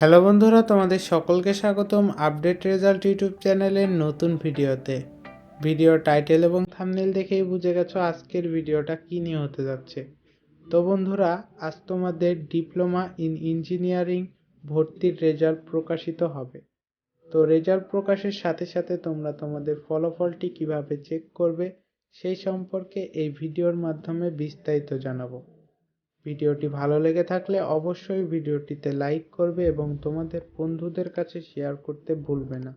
Hello বন্ধুরা, তোমাদের সকলকে স্বাগতম আপডেট রেজাল্ট ইউটিউব চ্যানেলের নতুন ভিডিওতে। ভিডিও টাইটেল এবং থাম্বনেল দেখেই বুঝে গেছো আজকের ভিডিওটা কী নিয়ে হতে যাচ্ছে। তো বন্ধুরা, আজ তোমাদের ডিপ্লোমা ইন ইঞ্জিনিয়ারিং ভর্তির রেজাল্ট প্রকাশিত হবে। তো রেজাল্ট প্রকাশের সাথে সাথে তোমরা তোমাদের ফলাফলটি কীভাবে চেক করবে সেই সম্পর্কে এই ভিডিওর মাধ্যমে বিস্তারিত জানাব। ভিডিওটি ভালো লেগে থাকলে অবশ্যই ভিডিওটিতে লাইক করবে এবং তোমাদের বন্ধুদের কাছে শেয়ার করতে ভুলবে না।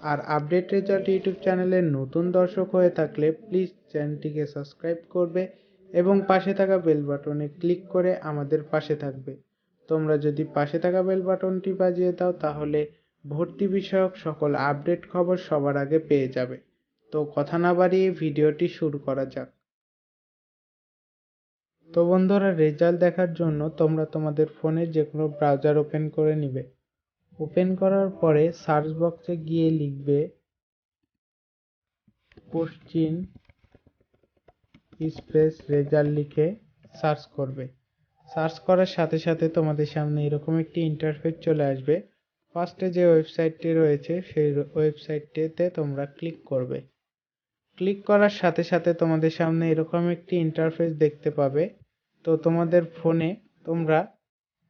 আর আপডেট রেজাল্ট ইউটিউব চ্যানেলের নতুন দর্শক হয়ে থাকলে প্লিজ চ্যানেলটিকে সাবস্ক্রাইব করবে এবং পাশে থাকা বেল বাটনে ক্লিক করে আমাদের পাশে থাকবে। তোমরা যদি পাশে থাকা বেল বাটনটি বাজিয়ে দাও তাহলে ভর্তি বিষয়ক সকল আপডেট খবর সবার আগে পেয়ে যাবে। তো কথা না বাড়িয়ে ভিডিওটি শুরু করা যাক। তো বন্ধুরা রেজাল্ট দেখার জন্য তোমরা তোমাদের ফোনে যে কোনো ব্রাউজার ওপেন করে নিবে। ওপেন করার পরে সার্চ বক্সে গিয়ে লিখবে পশ্চিম স্পেস রেজাল্ট লিখে সার্চ করবে। সার্চ করার সাথে সাথে তোমাদের সামনে এরকম একটি ইন্টারফেস চলে আসবে। ফার্স্টে যে ওয়েবসাইটটি রয়েছে, সেই ওয়েবসাইটটিতে তোমরা ক্লিক করবে। ক্লিক করার সাথে সাথে তোমাদের সামনে এরকম একটি ইন্টারফেস দেখতে পাবে। তো তোমাদের ফোনে তোমরা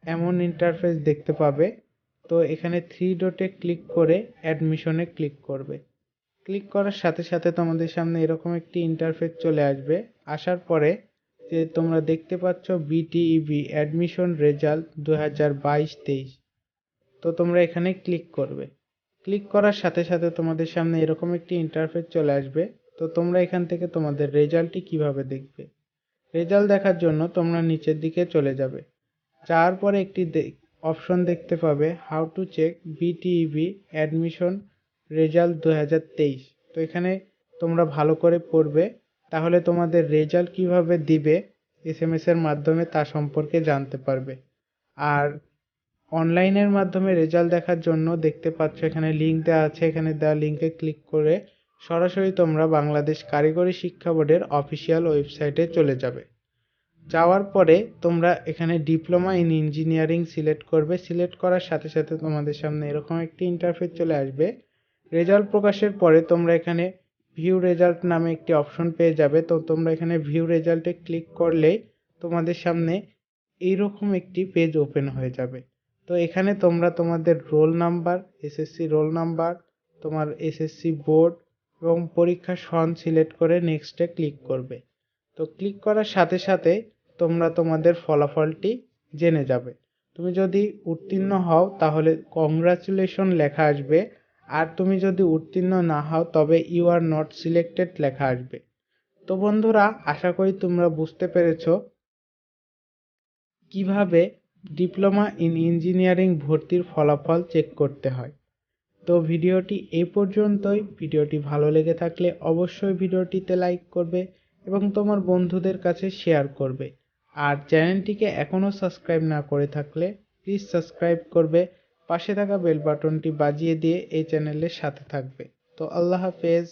এমন ইন্টারফেস দেখতে পাবে। তো এখানে থ্রি ডটে ক্লিক করে অ্যাডমিশনে ক্লিক করবে। ক্লিক করার সাথে সাথে তোমাদের সামনে এরকম একটি ইন্টারফেস চলে আসবে। আসার পরে যে তোমরা দেখতে পাচ্ছ বিটিইবি অ্যাডমিশন রেজাল্ট দু হাজার বাইশ তেইশ। তো তোমরা এখানে ক্লিক করবে। ক্লিক করার সাথে সাথে তোমাদের সামনে এরকম একটি ইন্টারফেস চলে আসবে। তো তোমরা এখান থেকে তোমাদের রেজাল্টটি কীভাবে দেখবে? রেজাল্ট দেখার জন্য তোমরা নিচের দিকে চলে যাবে। যাওয়ার পরে একটি অপশন দেখতে পাবে how to check BTEB admission result দু হাজার তেইশ। তো এখানে তোমরা ভালো করে পড়বে, তাহলে তোমাদের রেজাল্ট কীভাবে দিবে এস এম এর মাধ্যমে তা সম্পর্কে জানতে পারবে। আর অনলাইনের মাধ্যমে রেজাল্ট দেখার জন্য দেখতে পাচ্ছ এখানে লিঙ্ক দেওয়া আছে, এখানে দেওয়া লিঙ্কে ক্লিক করে সরাসরি তোমরা বাংলাদেশ কারিগরি শিক্ষা বোর্ডের অফিসিয়াল ওয়েবসাইটে চলে যাবে। যাওয়ার পরে তোমরা এখানে ডিপ্লোমা ইন ইঞ্জিনিয়ারিং সিলেক্ট করবে। সিলেক্ট করার সাথে সাথে তোমাদের সামনে এরকম একটি ইন্টারফেস চলে আসবে। রেজাল্ট প্রকাশের পরে তোমরা এখানে ভিউ রেজাল্ট নামে একটি অপশন পেয়ে যাবে। তো তোমরা এখানে ভিউ রেজাল্টে ক্লিক করলেই তোমাদের সামনে এইরকম একটি পেজ ওপেন হয়ে যাবে। তো এখানে তোমরা তোমাদের roll number SSC roll number তোমার এসএসসি বোর্ড এবং পরীক্ষার সন সিলেক্ট করে নেক্সটে ক্লিক করবে। তো ক্লিক করার সাথে সাথে তোমরা তোমাদের ফলাফলটি জেনে যাবে। তুমি যদি উত্তীর্ণ হও তাহলে কংগ্রাচুলেশন লেখা আসবে। আর তুমি যদি উত্তীর্ণ না হও তবে ইউ আর নট সিলেক্টেড লেখা আসবে। তো বন্ধুরা, আশা করি তোমরা বুঝতে পেরেছ কীভাবে ডিপ্লোমা ইন ইঞ্জিনিয়ারিং ভর্তির ফলাফল চেক করতে হয়। তো ভিডিওটি এই পর্যন্তই। ভিডিওটি ভালো লেগে থাকলে অবশ্যই ভিডিওটিতে লাইক করবে এবং তোমার বন্ধুদের কাছে শেয়ার করবে। আর চ্যানেলটিকে এখনও সাবস্ক্রাইব না করে থাকলে প্লিজ সাবস্ক্রাইব করবে। পাশে থাকা বেল বাটনটি বাজিয়ে দিয়ে এই চ্যানেলের সাথে থাকবে। তো আল্লাহ হাফেজ।